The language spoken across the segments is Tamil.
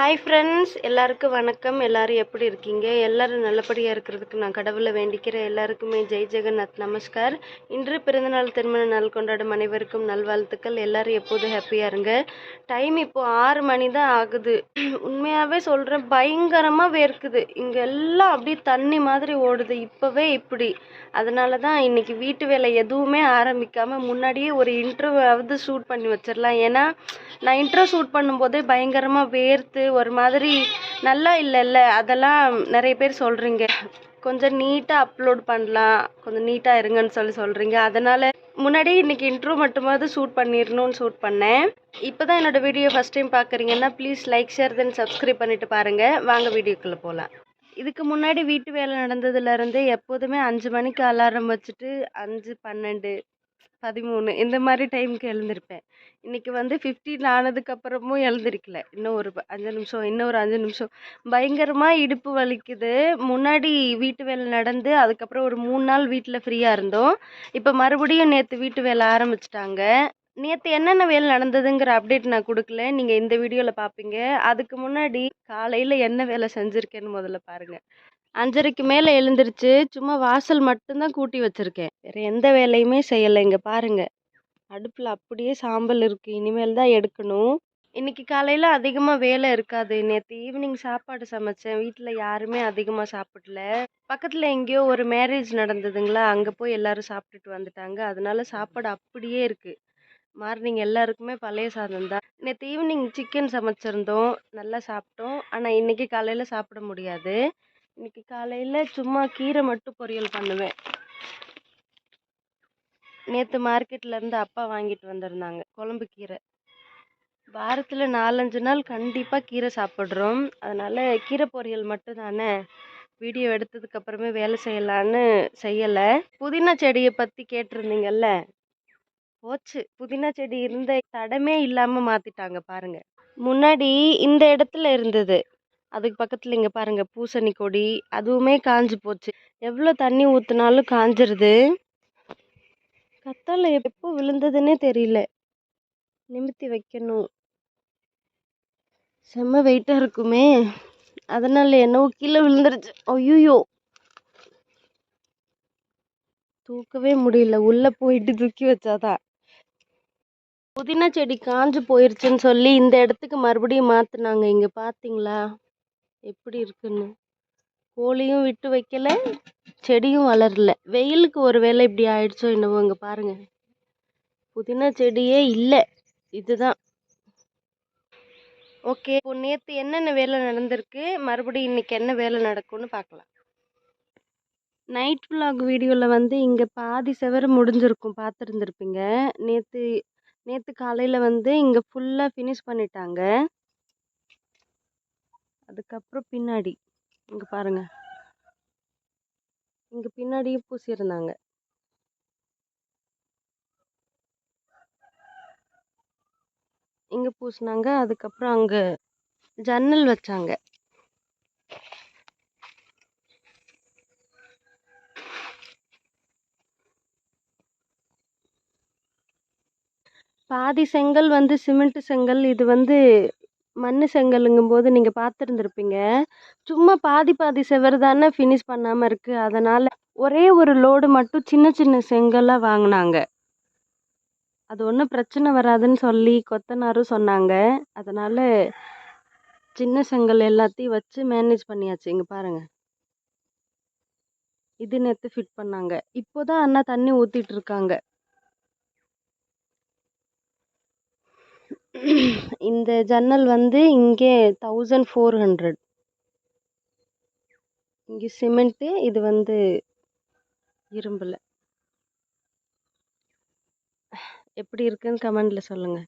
ஹாய் ஃப்ரெண்ட்ஸ் எல்லாருக்கும் வணக்கம். எல்லாரும் எப்படி இருக்கீங்க? எல்லோரும் நல்லபடியாக இருக்கிறதுக்கு நான் கடவுளை வேண்டிக்கிறேன். எல்லாருக்குமே ஜெய் ஜெகநாத் நமஸ்கார். இன்று பிறந்தநாள் திருமண நாள் கொண்டாடும் அனைவருக்கும் நல்வாழ்த்துக்கள். எல்லோரும் எப்போதும் ஹாப்பியாக இருங்க? டைம் இப்போது ஆறு மணி தான் ஆகுது. உண்மையாகவே சொல்கிறேன் பயங்கரமாக வேர்க்குது. இங்கே எல்லாம் அப்படியே தண்ணி மாதிரி ஓடுது. இப்போவே இப்படி. அதனால தான் இன்னைக்கு வீட்டு வேலை எதுவுமே ஆரம்பிக்காமல் முன்னாடியே ஒரு இன்ட்ரோவாவது ஷூட் பண்ணி வச்சிடலாம். ஏன்னா நான் இன்ட்ரோ ஷூட் பண்ணும்போதே பயங்கரமாக வேர்த்து ஒரு மாதிரி நல்லா இல்லைல்ல? அதெல்லாம் நிறைய பேர் சொல்கிறீங்க கொஞ்சம் நீட்டாக அப்லோட் பண்ணலாம். கொஞ்சம் நீட்டாக இருங்கன்னு சொல்லி சொல்கிறீங்க அதனால் முன்னாடி இன்றைக்கி இன்ட்ரோ மட்டுமாவது ஷூட் பண்ணிடணும்னு ஷூட் பண்ணேன். இப்போ தான் என்னோடய வீடியோ ஃபஸ்ட் டைம் பார்க்குறீங்கன்னா please like share then subscribe பண்ணிவிட்டு பாருங்கள் வாங்க வீடியோக்குள்ளே போகலாம் இதுக்கு முன்னாடி வீட்டு வேலை நடந்ததுலேருந்து எப்போதுமே அஞ்சு மணிக்கு அலாரம் வச்சுட்டு அஞ்சு பன்னெண்டு பதிமூணு இந்த மாதிரி டைமுக்கு எழுந்திருப்பேன். இன்றைக்கி வந்து ஃபிஃப்டீன் ஆனதுக்கப்புறமும் எழுந்திருக்கல. இன்னும் ஒரு அஞ்சு நிமிஷம் இன்னும் ஒரு அஞ்சு நிமிஷம். பயங்கரமாக இடுப்பு வலிக்குது. முன்னாடி வீட்டு வேலை நடந்து அதுக்கப்புறம் ஒரு மூணு நாள் வீட்டில் ஃப்ரீயாக இருந்தோம். இப்போ மறுபடியும் நேற்று வீட்டு வேலை ஆரம்பிச்சிட்டாங்க. நேற்று என்னென்ன வேலை நடந்ததுங்கிற அப்டேட் நான் கொடுக்கல. நீங்கள் இந்த வீடியோவில் பார்ப்பீங்க அதுக்கு முன்னாடி காலையில் என்ன வேலை செஞ்சுருக்கேன்னு முதல்ல பாருங்கள் அஞ்சரைக்கு மேலே எழுந்திருச்சு சும்மா வாசல் மட்டும்தான் கூட்டி வச்சுருக்கேன். வேறு எந்த வேலையுமே செய்யலை இங்கே பாருங்கள் அடுப்பில் அப்படியே சாம்பல் இருக்குது இனிமேல் தான் எடுக்கணும். இன்னைக்கு காலையில் அதிகமாக வேலை இருக்காது. நேற்று ஈவினிங் சாப்பாடு சமைச்சேன். வீட்டில் யாருமே அதிகமாக சாப்பிடல. பக்கத்தில் எங்கேயோ ஒரு மேரேஜ் நடந்ததுங்களா அங்கே போய் எல்லாரும் சாப்பிட்டுட்டு வந்துட்டாங்க. அதனால சாப்பாடு அப்படியே இருக்குது மார்னிங் எல்லாருக்குமே பழைய சாதம் தான். நேற்று ஈவினிங் சிக்கன் சமைச்சிருந்தோம். நல்லா சாப்பிட்டோம். ஆனால் இன்னைக்கு காலையில் சாப்பிட முடியாது. இன்னைக்கு காலையில் சும்மா கீரை மட்டும் பொரியல் பண்ணுவேன். நேற்று மார்க்கெட்ல இருந்து அப்பா வாங்கிட்டு வந்திருந்தாங்க குழம்பு கீரை. வாரத்தில் நாலஞ்சு நாள் கண்டிப்பாக கீரை சாப்பிட்றோம். அதனால கீரை பொரியல் மட்டும் தானே வீடியோ எடுத்ததுக்கு அப்புறமே வேலை செய்யலான்னு செய்யலை. புதினா செடியை பற்றி கேட்டிருந்தீங்கல்ல? போச்சு. புதினா செடி இருந்த தடமே இல்லாமல் மாற்றிட்டாங்க பாருங்க. முன்னாடி இந்த இடத்துல இருந்தது. அதுக்கு பக்கத்தில் இங்கே பாருங்கள் பூசணி கொடி அதுவுமே காஞ்சு போச்சு. எவ்வளோ தண்ணி ஊற்றினாலும் காஞ்சிருது. கத்தாழை எப்போ விழுந்ததுன்னே தெரியல. நிமித்தி வைக்கணும். செம்ம வெயிட்டாக இருக்குமே. அதனால என்னவோ கீழே விழுந்துருச்சு. ஐயோ தூக்கவே முடியல. உள்ளே போயிட்டு தூக்கி வச்சாதான். புதினா செடி காஞ்சு போயிருச்சுன்னு சொல்லி இந்த இடத்துக்கு மறுபடியும் மாற்றினாங்க இங்கே பார்த்தீங்களா எப்படி இருக்குன்னு. கோழியும் விட்டு வைக்கல செடியும் வளரல. வெயிலுக்கு ஒரு வேளை இப்படி ஆயிடுச்சோ என்னவோ இங்கே பாருங்க. புதினா செடியே இல்லை இதுதான். ஓகே இப்போ நேற்று என்னென்ன வேலை நடந்திருக்கு? மறுபடியும் இன்னைக்கு என்ன வேலை நடக்கும்னு பார்க்கலாம். நைட் vlog வீடியோவில் வந்து இங்கே பாதி செவர முடிஞ்சிருக்கும் பார்த்துருந்துருப்பீங்க. நேற்று நேற்று காலையில் வந்து இங்கே ஃபுல்லாக ஃபினிஷ் பண்ணிட்டாங்க. அதுக்கப்புறம் பின்னாடி இங்கே பாருங்கள் இங்கே பின்னாடியும் பூசியிருந்தாங்க. இங்கே பூசினாங்க அதுக்கப்புறம் அங்கே ஜன்னல் வச்சாங்க. பாதி செங்கல் வந்து சிமெண்ட் செங்கல் இது வந்து மண் செங்கலுங்கும் போது நீங்கள் பார்த்துருந்துருப்பீங்க சும்மா பாதி பாதி செவர் தானே ஃபினிஷ் பண்ணாமல் இருக்குது அதனால் ஒரே ஒரு லோடு மட்டும் சின்ன சின்ன செங்கலாக வாங்கினாங்க. அது ஒன்றும் பிரச்சனை வராதுன்னு சொல்லி கொத்தனாரும் சொன்னாங்க. அதனால் சின்ன செங்கல் எல்லாத்தையும் வச்சு மேனேஜ் பண்ணியாச்சு. இங்கே பாருங்கள் இது நேற்று ஃபிட் பண்ணாங்க. இப்போ தான் அண்ணா தண்ணி ஊற்றிட்டு இருக்காங்க. இந்த ஜன்னல் வந்து இங்கே தௌசண்ட் ஃபோர் ஹண்ட்ரட் இங்கே சிமெண்ட்டு இது வந்து இரும்பில். எப்படி இருக்குன்னு கமெண்டில் சொல்லுங்கள்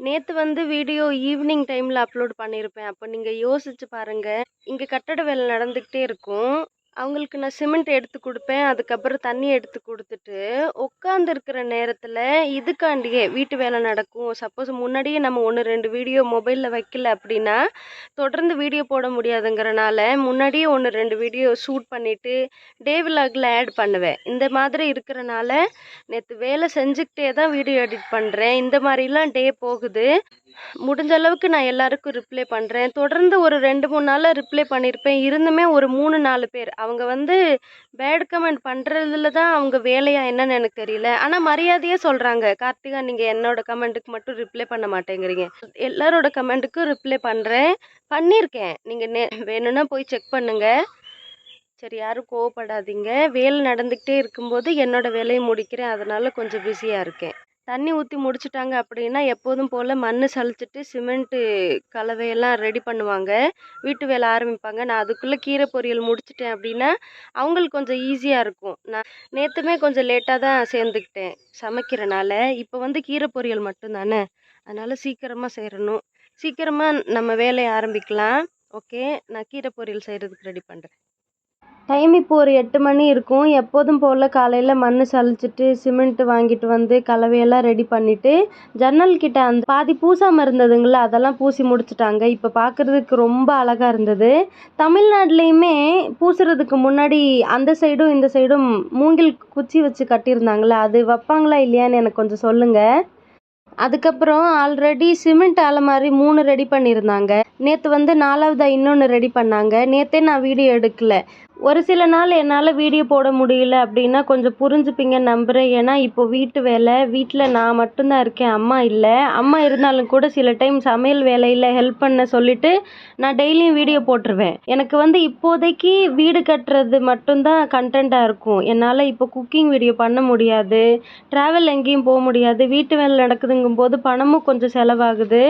நேற்று வந்து வீடியோ ஈவினிங் டைமில் அப்லோட் பண்ணியிருப்பேன் அப்போ நீங்கள் யோசித்து பாருங்கள் இங்கே கட்டட வேலை நடந்துக்கிட்டே இருக்கும். அவங்களுக்கு நான் சிமெண்ட் எடுத்து கொடுப்பேன். அதுக்கப்புறம் தண்ணி எடுத்து கொடுத்துட்டு உட்காந்துருக்கிற நேரத்தில் இதுக்காண்டியே வீட்டு வேலை நடக்கும். சப்போஸ் முன்னாடியே நம்ம ஒன்று ரெண்டு வீடியோ மொபைலில் வைக்கல அப்படின்னா தொடர்ந்து வீடியோ போட முடியாதுங்கிறனால முன்னாடியே ஒன்று ரெண்டு வீடியோ ஷூட் பண்ணிவிட்டு டே விலாகில் ஆட் பண்ணுவேன். இந்த மாதிரி இருக்கிறனால நேற்று வேலை செஞ்சுக்கிட்டே தான் வீடியோ எடிட் பண்ணுறேன் இந்த மாதிரிலாம் டே போகுது. முடிஞ்ச அளவுக்கு நான் எல்லாருக்கும் ரிப்ளை பண்ணுறேன் தொடர்ந்து ஒரு ரெண்டு மூணு நாளாக ரிப்ளை பண்ணியிருப்பேன் இருந்துமே ஒரு மூணு நாலு பேர். அவங்க வந்து பேட் கமெண்ட் பண்ணுறதுல தான் அவங்க வேலையாக என்னன்னு எனக்கு தெரியல. ஆனால் மரியாதையே சொல்கிறாங்க கார்த்திகா நீங்கள் என்னோட கமெண்ட்டுக்கு மட்டும் ரிப்ளை பண்ண மாட்டேங்கிறீங்க. எல்லாரோட கமெண்ட்டுக்கும் ரிப்ளை பண்ணுறேன் பண்ணியிருக்கேன் நீங்கள் நே வேணும்னா போய் செக் பண்ணுங்கள் சரி யாரும் கோவப்படாதீங்க. வேலை நடந்துக்கிட்டே இருக்கும்போது என்னோட வேலையை முடிக்கிறேன். அதனால கொஞ்சம் பிஸியாக இருக்கேன். தண்ணி ஊற்றி முடிச்சிட்டாங்க அப்படின்னா எப்போதும் போல் மண் சலிச்சிட்டு சிமெண்ட்டு கலவையெல்லாம் ரெடி பண்ணுவாங்க. வீட்டு வேலை ஆரம்பிப்பாங்க. நான் அதுக்குள்ளே கீரை பொரியல் முடிச்சிட்டேன் அப்படின்னா அவங்களுக்கு கொஞ்சம் ஈஸியாக இருக்கும். நான் நேற்றுமே கொஞ்சம் லேட்டாக தான் சேர்ந்துக்கிட்டேன் சமைக்கிறனால. இப்போ வந்து கீரை பொரியல் மட்டும்தானே? அதனால் சீக்கிரமாக செய்யணும் சீக்கிரமாக நம்ம வேலையை ஆரம்பிக்கலாம். ஓகே? நான் கீரை பொரியல் செய்கிறதுக்கு ரெடி பண்ணுறேன் டைம் இப்போ ஒரு எட்டு மணி இருக்கும். எப்போதும் போல் காலையில் மண் சலிச்சிட்டு சிமெண்ட்டு வாங்கிட்டு வந்து கலவையெல்லாம் ரெடி பண்ணிவிட்டு ஜன்னல் கிட்ட அந்த பாதி பூசாமல் இருந்ததுங்களா அதெல்லாம் பூசி முடிச்சிட்டாங்க. இப்போ பார்க்குறதுக்கு ரொம்ப அழகாக இருந்தது. தமிழ்நாட்டிலையுமே பூசுறதுக்கு முன்னாடி அந்த சைடும் இந்த சைடும் மூங்கில் குச்சி வச்சு கட்டியிருந்தாங்களா அது வைப்பாங்களா இல்லையான்னு எனக்கு கொஞ்சம் சொல்லுங்கள் அதுக்கப்புறம் ஆல்ரெடி சிமெண்ட் அலமாரி மூணு ரெடி பண்ணியிருந்தாங்க. நேற்று வந்து நாலாவதாக இன்னொன்று ரெடி பண்ணாங்க. நேற்றே நான் வீடியோ எடுக்கல. ஒரு சில நாள் என்னால் வீடியோ போட முடியல அப்படின்னா கொஞ்சம் புரிஞ்சுப்பீங்க நம்புகிறேன் ஏன்னா இப்போ வீட்டு வேலை வீட்டில் நான் மட்டும்தான் இருக்கேன் அம்மா இல்லை. அம்மா இருந்தாலும் கூட சில டைம் சமையல் வேலையில் ஹெல்ப் பண்ண சொல்லிட்டு நான் டெய்லியும் வீடியோ போட்டுருவேன். எனக்கு வந்து இப்போதைக்கு வீடு கட்டுறது மட்டும்தான் கண்டென்ட்டாக இருக்கும். என்னால் இப்போ குக்கிங் வீடியோ பண்ண முடியாது. ட்ராவல் எங்கேயும் போக முடியாது. வீட்டு வேலை நடக்குதுங்கும் போது பணமும் கொஞ்சம் செலவாகுது.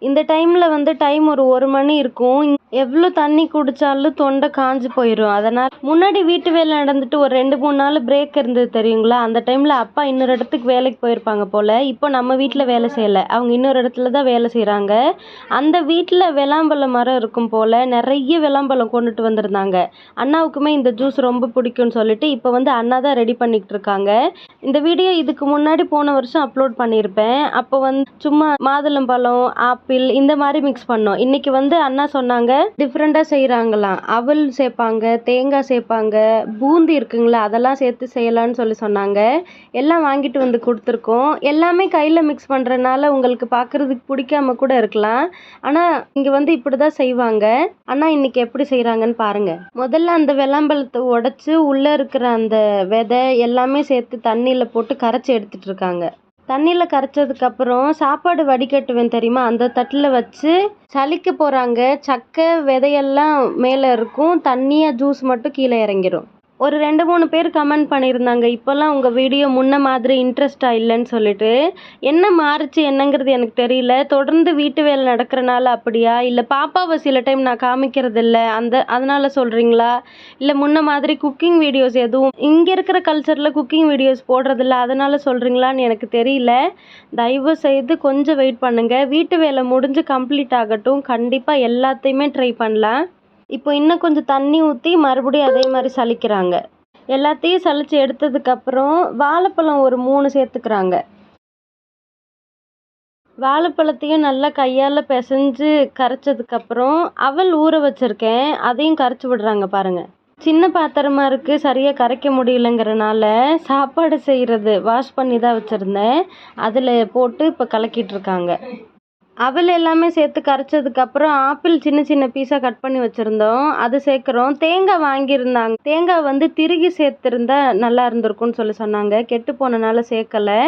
இந்த டைமில் வந்து டைம் ஒரு ஒரு மணி இருக்கும். எவ்வளோ தண்ணி குடித்தாலும் தொண்டை காஞ்சு போயிடும் அதனால் முன்னாடி வீட்டு வேலை நடந்துட்டு ஒரு ரெண்டு மூணு நாள் பிரேக் இருந்தது தெரியுங்களா? அந்த டைமில் அப்பா இன்னொரு இடத்துக்கு வேலைக்கு போயிருப்பாங்க போல். இப்போ நம்ம வீட்டில் வேலை செய்யலை. அவங்க இன்னொரு இடத்துல தான் வேலை செய்கிறாங்க அந்த வீட்டில் விளாம்பழம் மரம் இருக்கும் போல் நிறைய விளாம்பழம் கொண்டுட்டு வந்திருந்தாங்க. அண்ணாவுக்குமே இந்த ஜூஸ் ரொம்ப பிடிக்கும்னு சொல்லிட்டு இப்போ வந்து அண்ணா தான் ரெடி பண்ணிக்கிட்டு இருக்காங்க. இந்த வீடியோ இதுக்கு முன்னாடி போன வருஷம் அப்லோட் பண்ணியிருப்பேன். அப்போ வந்து சும்மா மாதுளம்பழம் ஆப்பிள் இந்த மாதிரி மிக்ஸ் பண்ணோம். இன்றைக்கி வந்து அண்ணா சொன்னாங்க டிஃப்ரெண்ட்டாக செய்கிறாங்களாம் அவல் சேர்ப்பாங்க தேங்காய் சேர்ப்பாங்க பூந்தி இருக்குங்களா அதெல்லாம் சேர்த்து செய்யலான்னு சொல்லி சொன்னாங்க. எல்லாம் வாங்கிட்டு வந்து கொடுத்துருக்கோம். எல்லாமே கையில் மிக்ஸ் பண்ணுறனால உங்களுக்கு பார்க்குறதுக்கு பிடிக்காம கூட இருக்கலாம். ஆனால் இங்கே வந்து இப்படி தான் செய்வாங்க. ஆனால் இன்னைக்கு எப்படி செய்கிறாங்கன்னு பாருங்கள் முதல்ல அந்த வெள்ளாம்பழத்தை உடச்சி உள்ளே இருக்கிற அந்த விதை எல்லாமே சேர்த்து தண்ணியில் போட்டு கரைச்சி எடுத்துகிட்டு இருக்காங்க. தண்ணியில் கரைச்சதுக்கப்புறம் சாப்பாடு வடிகட்டுவேன் தெரியுமா? அந்த தட்டில் வச்சு சலிக்க போகிறாங்க சக்கை விதையெல்லாம் மேலே இருக்கும். தண்ணியாக ஜூஸ் மட்டும் கீழே இறங்கிரும். ஒரு ரெண்டு மூணு பேர் கமெண்ட் பண்ணியிருந்தாங்க. இப்போல்லாம் உங்கள் வீடியோ முன்ன மாதிரி இன்ட்ரெஸ்டாக இல்லைன்னு சொல்லிட்டு. என்ன மாறுச்சு என்னங்கிறது எனக்கு தெரியல. தொடர்ந்து வீட்டு வேலை நடக்கிறனால அப்படியா? இல்லை பாப்பாவை சில டைம் நான் காமிக்கிறது இல்லை அந்த அதனால் சொல்கிறீங்களா இல்லை முன்ன மாதிரி குக்கிங் வீடியோஸ் எதுவும் இங்கே இருக்கிற கல்ச்சரில் குக்கிங் வீடியோஸ் போடுறதில்ல. அதனால் சொல்கிறீங்களான்னு எனக்கு தெரியல. தயவு செய்து கொஞ்சம் வெயிட் பண்ணுங்கள் வீட்டு வேலை முடிஞ்சு கம்ப்ளீட் ஆகட்டும். கண்டிப்பாக எல்லாத்தையுமே ட்ரை பண்ணலாம். இப்போ இன்னும் கொஞ்சம் தண்ணி ஊற்றி மறுபடியும் அதே மாதிரி சலிக்கிறாங்க எல்லாத்தையும் சலித்து எடுத்ததுக்கப்புறம் வாழைப்பழம் ஒரு மூணு சேர்த்துக்கிறாங்க. வாழைப்பழத்தையும் நல்லா கையால் பிசைஞ்சு கரைச்சதுக்கப்புறம் அவல் ஊற வச்சுருக்கேன். அதையும் கரைச்சி விடுறாங்க பாருங்கள் சின்ன பாத்திரமா இருக்குது சரியாக கரைக்க முடியலங்கிறனால சாப்பாடு செய்கிறது வாஷ் பண்ணி தான் வச்சுருந்தேன். அதில் போட்டு இப்போ கலக்கிட்டு இருக்காங்க. அவல் எல்லாமே சேர்த்து கரைச்சதுக்கப்புறம் ஆப்பிள் சின்ன சின்ன பீஸாக கட் பண்ணி வச்சுருந்தோம். அது சேர்க்குறோம். தேங்காய் வாங்கியிருந்தாங்க. தேங்காய் வந்து திருகி சேர்த்துருந்தா நல்லா இருந்திருக்கும்னு சொல்லி சொன்னாங்க. கெட்டு போனனால சேர்க்கலை.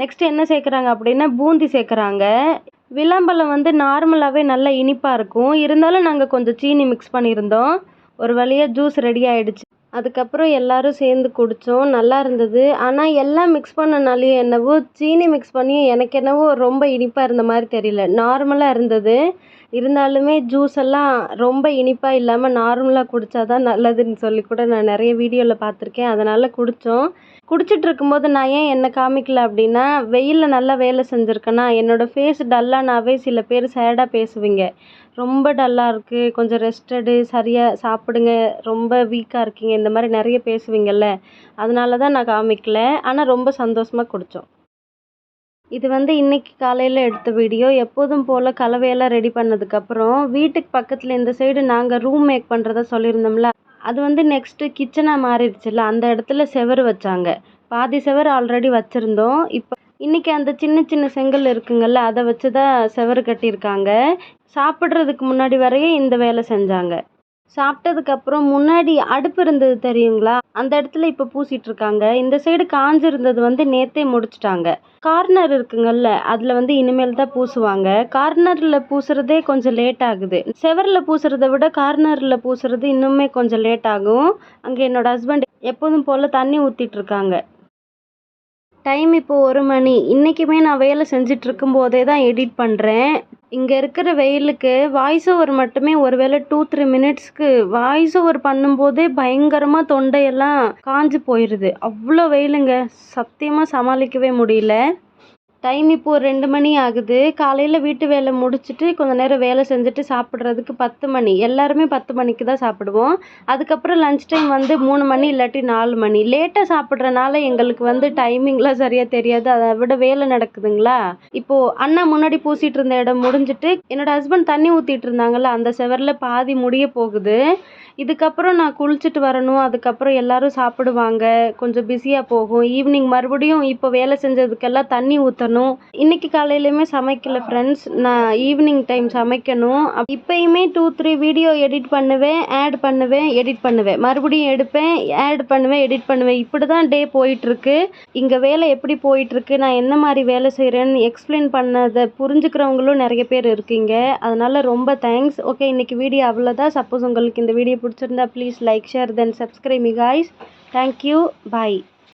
நெக்ஸ்ட் என்ன சேர்க்குறாங்க அப்படின்னா பூந்தி சேர்க்குறாங்க. விளம்பழம் வந்து நார்மலாகவே நல்லா இனிப்பாக இருக்கும். இருந்தாலும் நாங்கள் கொஞ்சம் சீனி மிக்ஸ் பண்ணியிருந்தோம். ஒரு வழியாக ஜூஸ் ரெடி ஆகிடுச்சு அதுக்கப்புறம் எல்லாரும் சேர்ந்து குடித்தோம் நல்லா இருந்தது. ஆனால் எல்லாம் மிக்ஸ் பண்ணனாலையும் என்னவோ சீனி மிக்ஸ் பண்ணி எனக்கு என்னவோ ரொம்ப இனிப்பாக இருந்த மாதிரி தெரியல. நார்மலாக இருந்தது. இருந்தாலுமே ஜூஸ் எல்லாம் ரொம்ப இனிப்பாக இல்லாமல் நார்மலாக குடித்தா தான் நல்லதுன்னு சொல்லி கூட நான் நிறைய வீடியோவில் பார்த்துருக்கேன். அதனால் குடித்தோம் குடிச்சிட்டு இருக்கும்போது நான் ஏன் என்னை காமிக்கல அப்படின்னா வெயிலில் நல்லா வேலை செஞ்சுருக்கேன்னா என்னோடய ஃபேஸ் டல்லானாவே சில பேர் சேடாக பேசுவீங்க. ரொம்ப டல்லாக இருக்குது கொஞ்சம் ரெஸ்ட் எடு சரியாக சாப்பிடுங்க ரொம்ப வீக்காக இருக்கீங்க இந்த மாதிரி நிறைய பேசுவீங்கள்ல அதனால தான் நான் காமிக்கல. ஆனால் ரொம்ப சந்தோஷமாக குடித்தோம் இது வந்து இன்றைக்கி காலையில் எடுத்த வீடியோ எப்போதும் போல் கலவையெல்லாம் ரெடி பண்ணதுக்கப்புறம் வீட்டுக்கு பக்கத்தில் இந்த சைடு நாங்கள் ரூம் மேக் பண்ணுறதா சொல்லியிருந்தோம்ல அது வந்து நெக்ஸ்ட்டு கிச்சனாக மாறிடுச்சுல்ல அந்த இடத்துல செவர் வச்சாங்க. பாதி செவர் ஆல்ரெடி வச்சுருந்தோம். இப்போ இன்றைக்கி அந்த சின்ன சின்ன செங்கல் இருக்குங்கள்ல அதை வச்சு தான் செவரு கட்டியிருக்காங்க. சாப்பிட்றதுக்கு முன்னாடி வரையும் இந்த வேலை செஞ்சாங்க. சாப்பிட்டதுக்கப்புறம் முன்னாடி அடுப்பு இருந்தது தெரியுங்களா? அந்த இடத்துல இப்போ பூசிட்டு இருக்காங்க. இந்த சைடு காஞ்சிருந்தது வந்து நேத்தே முடிச்சிட்டாங்க. கார்னர் இருக்குங்கல்ல அதில் வந்து இனிமேல் தான் பூசுவாங்க. கார்னரில் பூசுறதே கொஞ்சம் லேட் ஆகுது. செவரில் பூசுறதை விட கார்னரில் பூசுறது இன்னுமே கொஞ்சம் லேட் ஆகும். அங்கே என்னோட ஹஸ்பண்ட் எப்போதும் போல் தண்ணி ஊற்றிட்டு இருக்காங்க. டைம் இப்போ ஒரு மணி. இன்றைக்குமே நான் வேலை செஞ்சிட்ருக்கும் போதே தான் எடிட் பண்ணுறேன் இங்கே இருக்கிற வெயிலுக்கு வாய்ஸ் ஓவர் மட்டுமே ஒருவேளை டூ த்ரீ மினிட்ஸ்க்கு வாய்ஸ் ஓவர் பண்ணும்போதே பயங்கரமாக தொண்டையெல்லாம் காஞ்சு போயிடுது அவ்வளோ வெயிலுங்க. சத்தியமாக சமாளிக்கவே முடியல. டைம் இப்போ ரெண்டு மணி ஆகுது. காலையில் வீட்டு வேலை முடிச்சுட்டு கொஞ்ச நேரம் வேலை செஞ்சுட்டு சாப்பிட்றதுக்கு பத்து மணி. எல்லாருமே பத்து மணிக்கு தான் சாப்பிடுவோம். அதுக்கப்புறம் லஞ்ச் டைம் வந்து மூணு மணி இல்லாட்டி நாலு மணி. லேட்டாக சாப்பிட்றனால எங்களுக்கு வந்து டைமிங்லாம் சரியாக தெரியாது. அதை விட வேலை நடக்குதுங்களா? இப்போது அண்ணா முன்னாடி பூசிட்டு இருந்த இடம் முடிஞ்சிட்டு என்னோடய ஹஸ்பண்ட் தண்ணி ஊற்றிட்டு இருந்தாங்கல்ல அந்த செவரில் பாதி முடிய போகுது. இதுக்கப்புறம் நான் குளிச்சுட்டு வரணும். அதுக்கப்புறம் எல்லாரும் சாப்பிடுவாங்க. கொஞ்சம் பிஸியாக போகும். ஈவினிங் மறுபடியும் இப்போ வேலை செஞ்சதுக்கெல்லாம் தண்ணி ஊற்றணும் இன்னைக்கு காலையிலையுமே சமைக்கல ஃப்ரெண்ட்ஸ் நான் ஈவினிங் டைம் சமைக்கணும். அப்~ இப்பயுமே டூ த்ரீ வீடியோ எடிட் பண்ணுவேன் ஆட் பண்ணுவேன் எடிட் பண்ணுவேன். மறுபடியும் எடுப்பேன் ஆட் பண்ணுவேன் எடிட் பண்ணுவேன். இப்படி தான் டே போயிட்டுருக்கு. இங்கே வேலை எப்படி போயிட்டுருக்கு? நான் என்ன மாதிரி வேலை செய்கிறேன்னு எக்ஸ்பிளைன் பண்ணதை புரிஞ்சுக்கிறவங்களும் நிறைய பேர் இருக்கீங்க. அதனால் ரொம்ப தேங்க்ஸ் ஓகே இன்னைக்கு வீடியோ அவ்வளோதான் சப்போஸ் உங்களுக்கு இந்த வீடியோ பிடிச்சிருந்தா please like share then subscribe me guys thank you bye